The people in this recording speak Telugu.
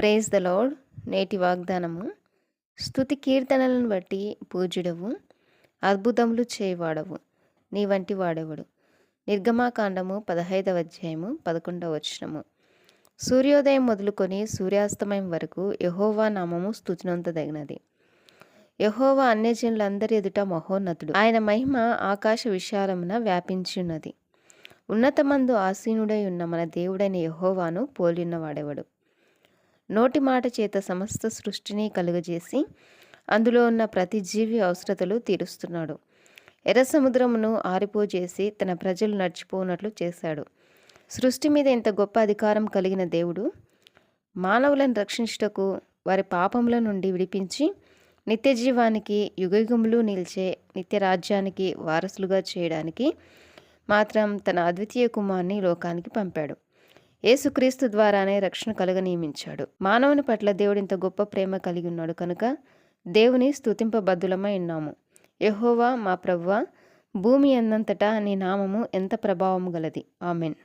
ప్రేజ్ ద లాడ్ నేటి వాగ్దానము. స్థుతి కీర్తనలను బట్టి పూజుడవు అద్భుతములు చేయవాడవు నీ వంటి వాడెవడు. నిర్గమాకాండము పదహైదవ అధ్యాయము పదకొండవ వచనము. సూర్యోదయం మొదలుకొని సూర్యాస్తమయం వరకు యహోవా నామము స్థుతినంతదగినది యహోవా అన్యజనులందరి ఎదుట మహోన్నతుడు. ఆయన మహిమ ఆకాశ విశాలమున వ్యాపించి ఉన్నది ఉన్నతమందు ఆసీనుడై ఉన్న మన దేవుడైన యహోవాను పోలిన్నవాడెవడు నోటి మాట చేత సమస్త సృష్టిని కలుగజేసి అందులో ఉన్న ప్రతి జీవి అవసరతలు తీరుస్తున్నాడు. ఎర్ర సముద్రమును ఆరిపోజేసి తన ప్రజలు నడిచిపోనట్లు చేశాడు. సృష్టి మీద ఇంత గొప్ప అధికారం కలిగిన దేవుడు మానవులను రక్షించుటకు వారి పాపముల నుండి విడిపించి నిత్య జీవానికి యుగయుగములు నిలిచే నిత్య రాజ్యానికి వారసులుగా చేయడానికి మాత్రం తన అద్వితీయ కుమార్ని లోకానికి పంపాడు. యేసుక్రీస్తు ద్వారానే రక్షణ కలుగ నియమించాడు మానవుని పట్ల దేవుడింత గొప్ప ప్రేమ కలిగి ఉన్నాడు కనుక దేవుని స్థుతింపబద్ధులమై ఉన్నాము. యహోవా మా ప్రవ్వ భూమి అన్నంతటా నీ నామము ఎంత ప్రభావము గలది. ఆమెన్.